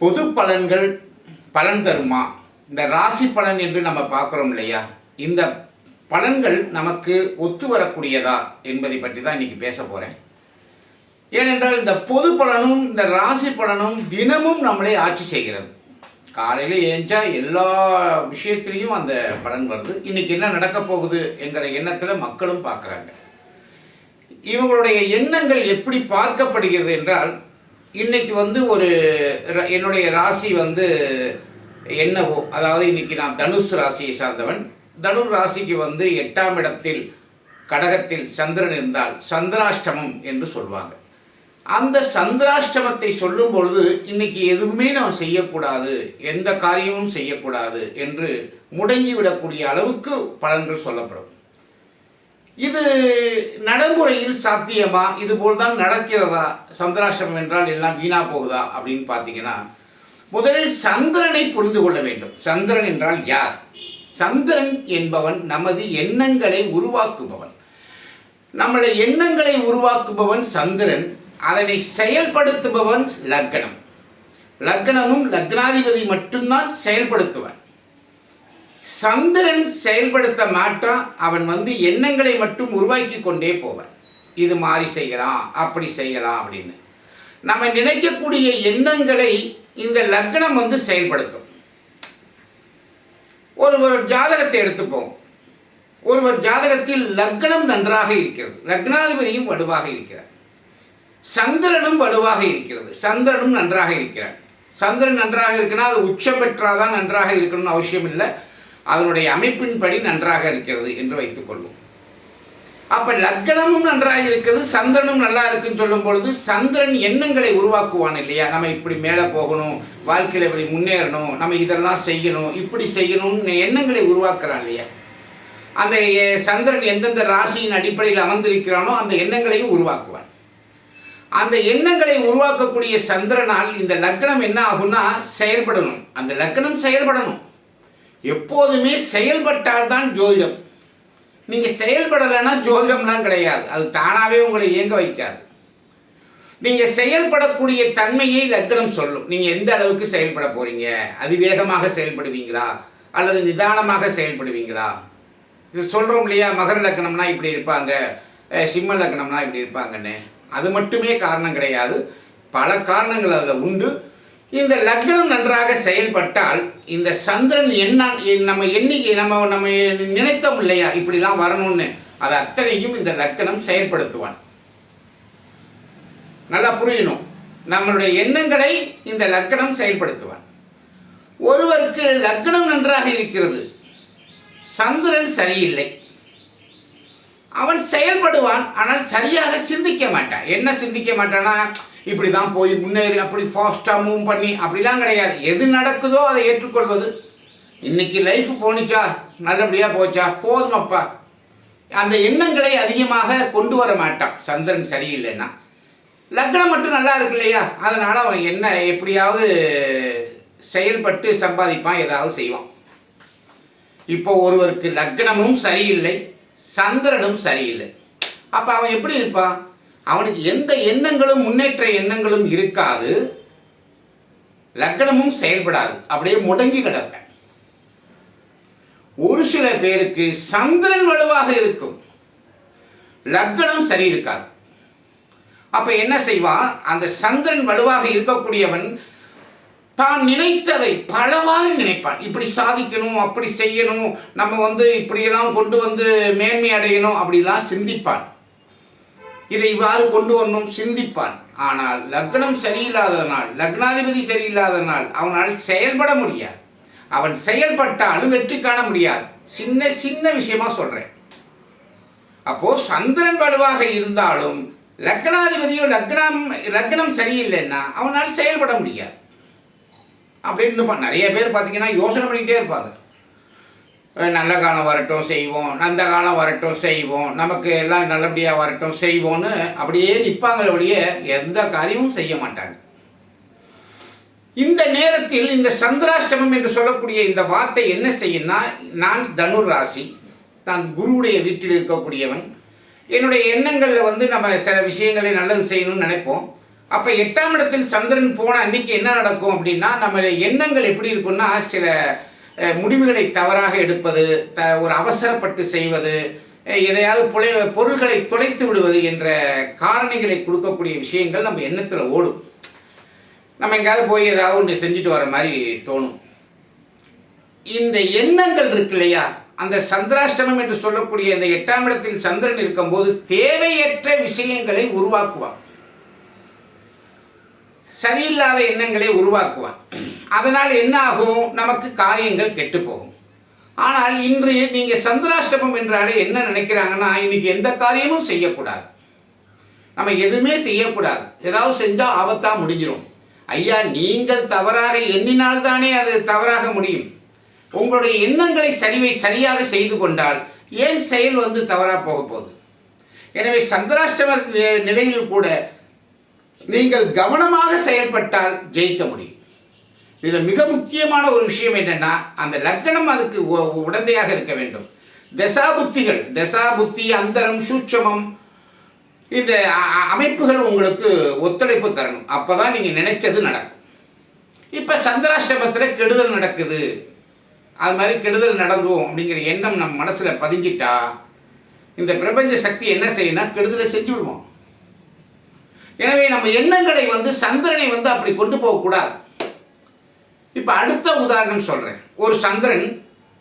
பொது பலன்கள் பலன் தருமா? இந்த ராசி பலன் என்று நம்ம பார்க்குறோம் இல்லையா? இந்த பலன்கள் நமக்கு ஒத்து வரக்கூடியதா என்பதை பற்றி தான் இன்றைக்கி பேச போகிறேன் ஏனென்றால் இந்த பொது பலனும் இந்த ராசி பலனும் தினமும் நம்மளை ஆட்சி செய்கிறது. காலையில் ஏஞ்சா எல்லா விஷயத்திலையும் அந்த பலன் வருது. இன்னைக்கு என்ன நடக்க போகுது என்கிற எண்ணத்தில் மக்களும் பார்க்குறாங்க. இவங்களுடைய எண்ணங்கள் எப்படி பார்க்கப்படுகிறது என்றால் இன்னைக்கு வந்து ஒரு ர- என்னுடைய ராசி வந்து என்னவோ அதாவது இன்னைக்கு நான் தனுஷ் ராசியை சார்ந்தவன். தனுர் ராசிக்கு வந்து எட்டாம் இடத்தில் கடகத்தில் சந்திரன் இருந்தால் சந்திராஷ்டமம் என்று சொல்வாங்க. அந்த சந்திராஷ்டமத்தை சொல்லும் பொழுது இன்னைக்கு எதுவுமே நாம் செய்யக்கூடாது எந்த காரியமும் செய்யக்கூடாது என்று முடங்கிவிடக்கூடிய அளவுக்கு பலன்கள் சொல்லப்படும். இது நடைமுறையில் சாத்தியமா? இது போல்தான் நடக்கிறதா? சந்திராஷ்டமம் என்றால் எல்லாம் வீணா போகுதா? அப்படின்னு பார்த்தீங்கன்னா முதலில் சந்திரனை புரிந்து கொள்ள வேண்டும். சந்திரன் என்றால் யார்? சந்திரன் என்பவன் நமது எண்ணங்களை உருவாக்குபவன். நம்மளை எண்ணங்களை உருவாக்குபவன் சந்திரன் அதனை செயல்படுத்துபவன் லக்னம். லக்னமும் லக்னாதிபதி மட்டும்தான் செயல்படுத்துவன். சந்திரன் செயல்படுத்த மாட்டான் அவன் வந்து எண்ணங்களை மட்டும் உருவாக்கி கொண்டே போவன். இது மாதிரி செய்யலாம் அப்படி செய்யலாம் அப்படின்னு. நம்ம நினைக்கக்கூடிய எண்ணங்களை இந்த லக்னம் வந்து செயல்படுத்தும். ஒருவர் ஜாதகத்தை எடுத்துப்போம். ஒருவர் ஜாதகத்தில் லக்னம் நன்றாக இருக்கிறது. லக்னாதிபதியும் வலுவாக இருக்கிறார். சந்திரனும் வலுவாக இருக்கிறது. சந்திரனும் நன்றாக இருக்கிறார். சந்திரன் நன்றாக இருக்குன்னா அது உச்சம் பெற்றாதான் நன்றாக இருக்கணும்னு அவசியம் இல்லை. அதனுடைய அமைப்பின்படி நன்றாக இருக்கிறது என்று வைத்துக்கொள்வோம் அப்ப லக்னமும் நன்றாக இருக்கிறது சந்திரனும் நல்லா இருக்குன்னு சொல்லும் பொழுது சந்திரன் எண்ணங்களை உருவாக்குவான் இல்லையா? நம்ம இப்படி மேலே போகணும் வாழ்க்கையில் இப்படி முன்னேறணும் நம்ம இதெல்லாம் செய்யணும் இப்படி செய்யணும்னு எண்ணங்களை உருவாக்குறான் இல்லையா? அந்த சந்திரன் எந்தெந்த ராசியின் அடிப்படையில் அமர்ந்திருக்கிறானோ அந்த எண்ணங்களையும் உருவாக்குவான். அந்த எண்ணங்களை உருவாக்கக்கூடிய சந்திரனால் இந்த லக்னம் என்ன ஆகும்னா செயல்படணும். அந்த லக்னம் செயல்படணும். எப்போதுமே செயல்பட்டால் தான் ஜோதிடம். நீங்கள் செயல்படலைன்னா ஜோதிடம்லாம் கிடையாது. அது தானாகவே உங்களை இயங்க வைக்காது. நீங்கள் செயல்படக்கூடிய தன்மையை லக்னம் சொல்லும். நீங்கள் எந்த அளவுக்கு செயல்பட போகிறீங்க அதிவேகமாக செயல்படுவீங்களா? அல்லது நிதானமாக செயல்படுவீங்களா? இது சொல்கிறோம் இல்லையா? மகர லக்னம்னா இப்படி இருப்பாங்க. சிம்ம லக்னம்னா இப்படி இருப்பாங்கன்னு. அது மட்டுமே காரணம் கிடையாது. பல காரணங்கள் அதில் உண்டு. இந்த லக்னம் நன்றாக செயல்பட்டால் இந்த சந்திரன் என்ன நம்ம எண்ணிக்கை நம்ம நம்ம நினைத்தோம் இல்லையா? இப்படிலாம் வரணும்னு. அது அத்தனையும் இந்த லக்னம் செயல்படுத்துவான். நல்லா புரியணும். நம்மளுடைய எண்ணங்களை இந்த லக்னம் செயல்படுத்துவான். ஒருவருக்கு லக்னம் நன்றாக இருக்கிறது. சந்திரன் சரியில்லை. அவன் செயல்படுவான் ஆனால் சரியாக சிந்திக்க மாட்டான். என்ன சிந்திக்க மாட்டானா? இப்படி தான் போய் முன்னேறி அப்படி ஃபாஸ்ட்டாக மூவ் பண்ணி அப்படிலாம் கிடையாது. எது நடக்குதோ அதை ஏற்றுக்கொள்வது. இன்னைக்கு லைஃப் போணுச்சா? நல்லபடியாக போச்சா? போதுமப்பா அந்த எண்ணங்களை அதிகமாக கொண்டு வர மாட்டான். சந்திரன் சரியில்லைன்னா. லக்னம் மட்டும் நல்லா இருக்கு இல்லையா? அதனால் அவன் என்ன எப்படியாவது செயல்பட்டு சம்பாதிப்பான் ஏதாவது செய்வான். இப்போ ஒருவருக்கு லக்னமும் சரியில்லை சந்திரனும் சரியில்லை. அப்போ அவன் எப்படி இருப்பான்? அவனுக்கு எந்த எண்ணங்களும் முன்னேற்ற எண்ணங்களும் இருக்காது. லக்கணமும் செயல்படாது. அப்படியே முடங்கி கிடப்பேன். ஒரு சில பேருக்கு சந்திரன் வலுவாக இருக்கும். லக்கணம் சரி இருக்காது. அப்ப என்ன செய்வான்? அந்த சந்திரன் வலுவாக இருக்கக்கூடியவன் தான் நினைத்ததை பலவாறு நினைப்பான். இப்படி சாதிக்கணும் அப்படி செய்யணும் நம்ம வந்து இப்படியெல்லாம் கொண்டு வந்து மேன்மை அடையணும் அப்படிலாம் சிந்திப்பான். இதை இவ்வாறு கொண்டு வரணும் சிந்திப்பான். ஆனால் லக்னம் சரியில்லாததனால் லக்னாதிபதி சரியில்லாததனால் அவனால் செயல்பட முடியாது. அவன் செயல்பட்டாலும் வெற்றி காண முடியாது. சின்ன சின்ன விஷயமா சொல்றேன். அப்போ சந்திரன் வலுவாக இருந்தாலும் லக்னாதிபதியோ லக்னம் லக்னம் சரியில்லைன்னா அவனால் செயல்பட முடியாது. அப்படின்னு பா- நிறைய பேர் பார்த்தீங்கன்னா யோசனை பண்ணிக்கிட்டே இருப்பாங்க. நல்ல காலம் வரட்டும் செய்வோம். அந்த காலம் வரட்டும் செய்வோம். நமக்கு எல்லாம் நல்லபடியாக வரட்டும் செய்வோம்னு அப்படியே நிற்பாங்களே ஒழிய எந்த காரியமும் செய்ய மாட்டாங்க. இந்த நேரத்தில் இந்த சந்திராஷ்டமம் என்று சொல்லக்கூடிய இந்த வார்த்தை என்ன செய்யும்னா நான் தனுர் ராசி தான் குருவுடைய வீட்டில் இருக்கக்கூடியவன். என்னுடைய எண்ணங்களில் வந்து நம்ம சில விஷயங்களை நல்லது செய்யணும்னு நினைப்போம். அப்போ எட்டாம் இடத்தில் சந்திரன் போன அன்னைக்கு என்ன நடக்கும் அப்படின்னா நம்ம எண்ணங்கள் எப்படி இருக்கும்னா சில முடிவுகளை தவறாக எடுப்பது த ஒரு அவசரப்பட்டு செய்வது எதையாவது புலை பொருள்களை துளைத்து விடுவது என்ற காரணிகளை கொடுக்கக்கூடிய விஷயங்கள் நம்ம எண்ணத்தில் ஓடும். நம்ம எங்கேயாவது போய் ஏதாவது ஒன்று செஞ்சுட்டு வர மாதிரி தோணும். இந்த எண்ணங்கள் இருக்கு இல்லையா? அந்த சந்திராஷ்டமம் என்று சொல்லக்கூடிய இந்த எட்டாம் இடத்தில் சந்திரன் இருக்கும்போது தேவையற்ற விஷயங்களை உருவாக்குவான். சரியில்லாத எண்ணங்களை உருவாக்குவான். அதனால் என்ன ஆகும் நமக்கு காரியங்கள் கெட்டு போகும் ஆனால் இன்று நீங்கள் சந்திராஷ்டமம் என்றாலே என்ன நினைக்கிறாங்கன்னா இன்னைக்கு எந்த காரியமும் செய்யக்கூடாது. நம்ம எதுவுமே செய்யக்கூடாது. ஏதாவது செஞ்சால் ஆபத்தாக முடிஞ்சிடும் ஐயா நீங்கள் தவறாக எண்ணினால்தானே அது தவறாக முடியும். உங்களுடைய எண்ணங்களை சரிவை சரியாக செய்து கொண்டால் ஏன் செயல் வந்து தவறாக போக போகுது? எனவே சந்திராஷ்டம நி- நிலையில் கூட நீங்கள் கவனமாக செயல்பட்டால் ஜெயிக்க முடியும். இதில் மிக முக்கியமான ஒரு விஷயம் என்னென்னா அந்த லக்னம் அதுக்கு உ- உடந்தையாக இருக்க வேண்டும். தசாபுத்திகள் தசாபுத்தி அந்தரம் சூட்சமம் இந்த அமைப்புகள் உங்களுக்கு ஒத்துழைப்பு தரணும். அப்போ தான் நீங்கள் நினைச்சது நடக்கும். இப்போ சந்திராஷ்டமத்தில் கெடுதல் நடக்குது. அது மாதிரி கெடுதல் நடக்கும் அப்படிங்கிற எண்ணம் நம்ம மனசில் பதிஞ்சிட்டா இந்த பிரபஞ்ச சக்தி என்ன செய்யணும்னா கெடுதலை செஞ்சு விடுவோம். எனவே நம்ம எண்ணங்களை வந்து சந்திரனை வந்து அப்படி கொண்டு போகக்கூடாது. இப்போ அடுத்த உதாரணம் சொல்கிறேன் ஒரு சந்திரன்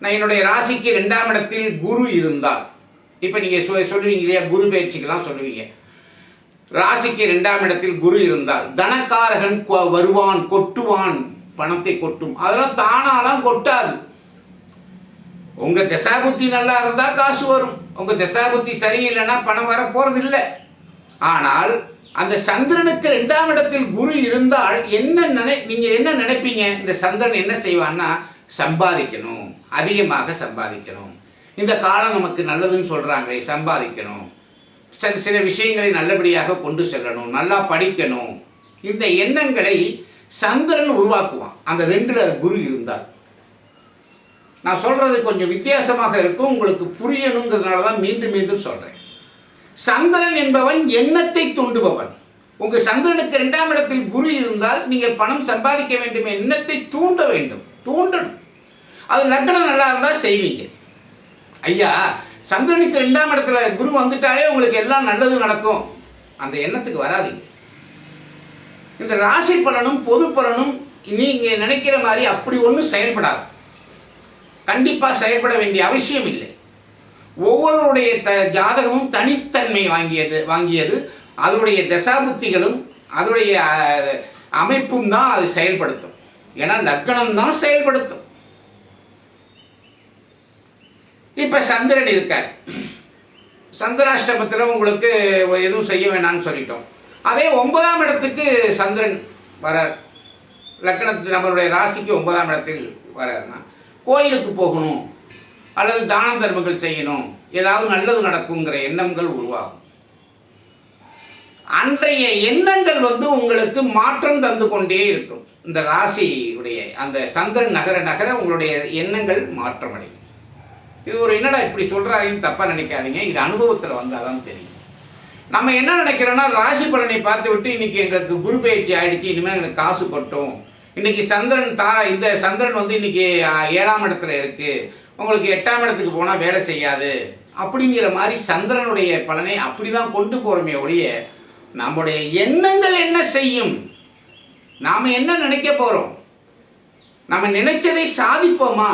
நான் என்னுடைய ராசிக்கு ரெண்டாம் இடத்தில் குரு இருந்தால். இப்போ நீங்கள் சொ சொல்லுவீங்க இல்லையா? குரு பயிற்சிக்கெல்லாம் சொல்லுவீங்க. ராசிக்கு ரெண்டாம் இடத்தில் குரு இருந்தால் தனக்காரகன் வருவான் கொட்டுவான் பணத்தை கொட்டும். அதெல்லாம் தானாலாம் கொட்டாது. உங்கள் தசாபுத்தி நல்லா இருந்தால் காசு வரும். உங்கள் தசாபுத்தி சரியில்லைன்னா பணம் வர போறது இல்லை ஆனால் அந்த சந்திரனுக்கு ரெண்டாம் இடத்தில் குரு இருந்தால் என்ன நினை நீங்க என்ன நினைப்பீங்க? இந்த சந்திரன் என்ன செய்வான்னா சம்பாதிக்கணும். அதிகமாக சம்பாதிக்கணும். இந்த காலம் நமக்கு நல்லதுன்னு சொல்றாங்களே சம்பாதிக்கணும். சில சில விஷயங்களை நல்லபடியாக கொண்டு செல்லணும் நல்லா படிக்கணும். இந்த எண்ணங்களை சந்திரன் உருவாக்குவான். அந்த ரெண்டு குரு இருந்தால் நான் சொல்றது கொஞ்சம் வித்தியாசமாக இருக்கும் உங்களுக்கு புரியணுங்கிறதுனால தான் மீண்டும் மீண்டும் சொல்றேன். சந்திரன் என்பவன் எண்ணத்தை தூண்டுபவன். உங்கள் சந்திரனுக்கு இரண்டாம் இடத்தில் குரு இருந்தால் நீங்கள் பணம் சம்பாதிக்க வேண்டும் எண்ணத்தை தூண்ட வேண்டும். தூண்டணும். அது லக்னம் நல்லா இருந்தால் செய்வீங்க. ஐயா சந்திரனுக்கு ரெண்டாம் இடத்துல குரு வந்துட்டாலே உங்களுக்கு எல்லாம் நல்லது நடக்கும். அந்த எண்ணத்துக்கு வராதீங்க. இந்த ராசி பலனும் பொது பலனும் நீங்கள் நினைக்கிற மாதிரி அப்படி ஒன்றும் செயல்படாது. கண்டிப்பாக செயல்பட வேண்டிய அவசியம் இல்லை. ஒவ்வொருடைய த ஜாதகமும் தனித்தன்மை வாங்கியது வாங்கியது. அதனுடைய தசாபுத்திகளும் அதனுடைய அமைப்பும் தான் அது செயல்படுத்தும். ஏன்னா லக்கணம் தான் செயல்படுத்தும். இப்போ சந்திரன் இருக்கார். சந்திராஷ்டமத்தில் உங்களுக்கு எதுவும் செய்ய வேணாம்னு சொல்லிட்டோம். அதே ஒன்பதாம் இடத்துக்கு சந்திரன் வரார். லக்கணத்து நம்மளுடைய ராசிக்கு ஒன்பதாம் இடத்தில் வரார்னா கோயிலுக்கு போகணும். அல்லது தான தர்மங்கள் செய்யணும். ஏதாவது நல்லது நடக்குங்கிற எண்ணங்கள் உருவாகும். அன்றைய எண்ணங்கள் வந்து உங்களுக்கு மாற்றம் தந்து கொண்டே இருக்கும். இந்த ராசியுடைய அந்த சந்திரன் நகர நகர உங்களுடைய எண்ணங்கள் மாற்றமடையும். இது ஒரு என்னடா இப்படி சொல்கிறாருன்னு தப்பாக நினைக்காதீங்க. இது அனுபவத்தில் வந்தால் தான் தெரியும். நம்ம என்ன நினைக்கிறோன்னா ராசி பலனை பார்த்து விட்டு இன்னைக்கு எங்களுக்கு குரு பயிற்சி ஆயிடுச்சு இனிமேல் எங்களுக்கு காசு கொட்டும். இன்றைக்கி சந்திரன் தா இந்த சந்திரன் வந்து இன்னைக்கு ஏழாம் இடத்துல இருக்குது உங்களுக்கு எட்டாம் இடத்துக்கு போனால் வேலை செய்யாது. அப்படிங்கிற மாதிரி சந்திரனுடைய பலனை அப்படி தான் கொண்டு போகிறோமே ஒழிய நம்முடைய எண்ணங்கள் என்ன செய்யும்? நாம் என்ன நினைக்க போகிறோம் நம்ம நினைச்சதை சாதிப்போமா?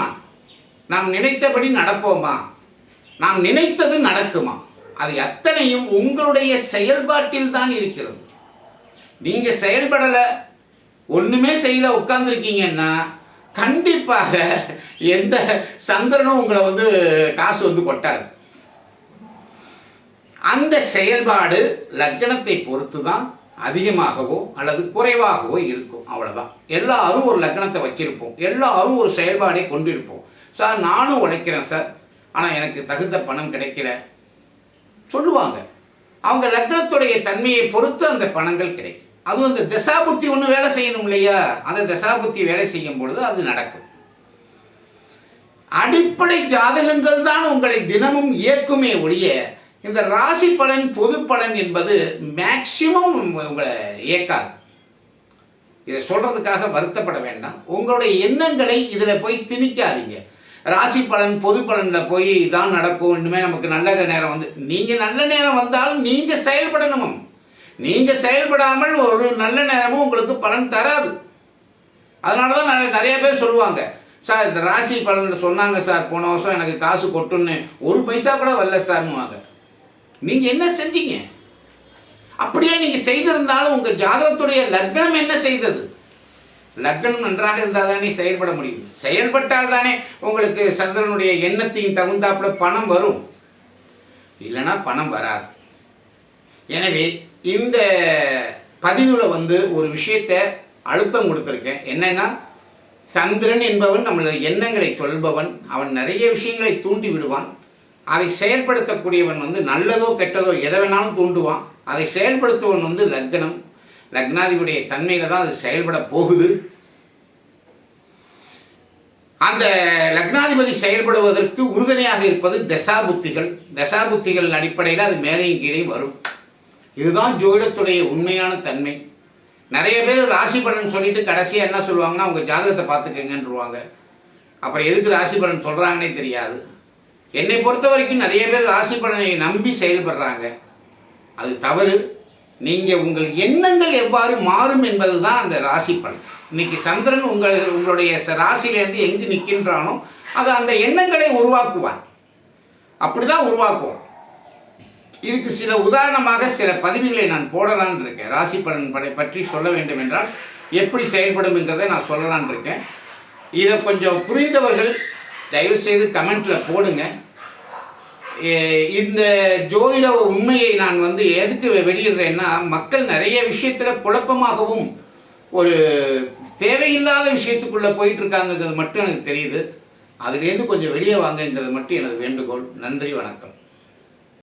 நாம் நினைத்தபடி நடப்போமா? நாம் நினைத்தது நடக்குமா? அது அத்தனையும் உங்களுடைய செயல்பாட்டில் தான் இருக்கிறது. நீங்கள் செயல்படலை ஒன்றுமே செய்யல உட்கார்ந்துருக்கீங்கன்னா கண்டிப்பாக எந்த சந்திரனும் உங்களை வந்து காசு வந்து கொட்டாது. அந்த செயல்பாடு லக்னத்தை பொறுத்து தான் அதிகமாகவோ அல்லது குறைவாகவோ இருக்கும். அவ்வளோதான் எல்லாரும் ஒரு லக்னத்தை வச்சிருப்போம். எல்லாரும் ஒரு செயல்பாடை கொண்டிருப்போம். சார் நானும் உழைக்கிறேன் சார். ஆனால் எனக்கு தகுந்த பணம் கிடைக்கல. சொல்லுவாங்க. அவங்க லக்னத்துடைய தன்மையை பொறுத்து அந்த பணங்கள் கிடைக்கும். அதுவும் அந்த தசாபுத்தி ஒன்று வேலை செய்யணும் இல்லையா? அந்த தசாபுத்தி வேலை செய்யும் பொழுது அது நடக்கும். அடிப்படை ஜாதகங்கள் தான் உங்களை தினமும் இயக்குமே ஒழிய இந்த ராசி பலன் பொது பலன் என்பது மேக்சிமம் உங்களை இயக்காது. இதை சொல்றதுக்காக வருத்தப்பட வேண்டாம். உங்களுடைய எண்ணங்களை இதில் போய் திணிக்காதீங்க. ராசி பலன் பொது பலனில் போய் இதான் நடக்கும். இன்னுமே நமக்கு நல்ல நேரம் வந்து நீங்கள் நல்ல நேரம் வந்தாலும் நீங்கள் செயல்படணும். நீங்கள் செயல்படாமல் ஒரு நல்ல நேரமும் உங்களுக்கு பலன் தராது. அதனால தான் நிறைய- பேர் சொல்லுவாங்க சார் இந்த ராசி பலனில் சொன்னாங்க சார் போன வருஷம் எனக்கு காசு கொட்டுன்னு ஒரு பைசா கூட வரல சார்னுவாங்க நீங்கள் என்ன செஞ்சீங்க? அப்படியே நீங்கள் செய்திருந்தாலும் உங்கள் ஜாதகத்துடைய லக்னம் என்ன செய்தது? லக்னம் நன்றாக இருந்தால் தானே செயல்பட முடியும். செயல்பட்டால் தானே உங்களுக்கு சந்திரனுடைய எண்ணத்தையும் தகுந்தாப்புல பணம் வரும். இல்லைன்னா பணம் வராது. எனவே இந்த பதிவில் வந்து ஒரு விஷயத்தை அழுத்தம் கொடுத்துருக்கேன். என்னென்னா சந்திரன் என்பவன் நம்மளது எண்ணங்களை சொல்பவன். அவன் நிறைய விஷயங்களை தூண்டி விடுவான். அதை செயல்படுத்தக்கூடியவன் வந்து நல்லதோ கெட்டதோ எதை வேணாலும் தூண்டுவான். அதை செயல்படுத்துவன் வந்து லக்னம். லக்னாதிபதிய தன்மையில் தான் அது செயல்பட போகுது. அந்த லக்னாதிபதி செயல்படுவதற்கு உறுதுணையாக இருப்பது தசாபுத்திகள். தசாபுத்திகள் அடிப்படையில் அது மேலேயும் கீழே வரும். இதுதான் ஜோதிடத்துடைய உண்மையான தன்மை. நிறைய பேர் ராசி பலன் சொல்லிட்டு கடைசியாக என்ன சொல்லுவாங்கன்னா உங்கள் ஜாதகத்தை பார்த்துக்கங்கன்றுவாங்க. அப்புறம் எதுக்கு ராசி பலன் சொல்கிறாங்கன்னே தெரியாது. என்னை பொறுத்த வரைக்கும் நிறைய பேர் ராசி பலனை நம்பி செயல்படுறாங்க. அது தவறு. நீங்கள் உங்கள் எண்ணங்கள் எவ்வாறு மாறும் என்பது தான் அந்த ராசி பலன். இன்னைக்கு சந்திரன் உங்கள் உங்களுடைய ச- ராசியிலேருந்து எங்கு நிற்கின்றானோ அது அந்த எண்ணங்களை உருவாக்குவான். அப்படி தான் உருவாக்குவோம் இதுக்கு சில உதாரணமாக சில பதிவுகளை நான் போடலான்னு இருக்கேன். ராசி பலன் படை பற்றி சொல்ல வேண்டும் என்றால் எப்படி செயல்படும் என்கிறதை நான் சொல்லலான்னு இருக்கேன். இதை கொஞ்சம் புரிந்தவர்கள் தயவுசெய்து கமெண்ட்டில் போடுங்க. இந்த ஜோதிட உண்மையை நான் வந்து எதுக்கு வெளியிடுறேன்னா மக்கள் நிறைய விஷயத்தில் குழப்பமாகவும் ஒரு தேவையில்லாத விஷயத்துக்குள்ளே போயிட்டுருக்காங்கங்கிறது மட்டும் எனக்கு தெரியுது. அதுலேருந்து கொஞ்சம் வெளியே வாங்கங்கிறது மட்டும் எனது வேண்டுகோள். நன்றி வணக்கம்.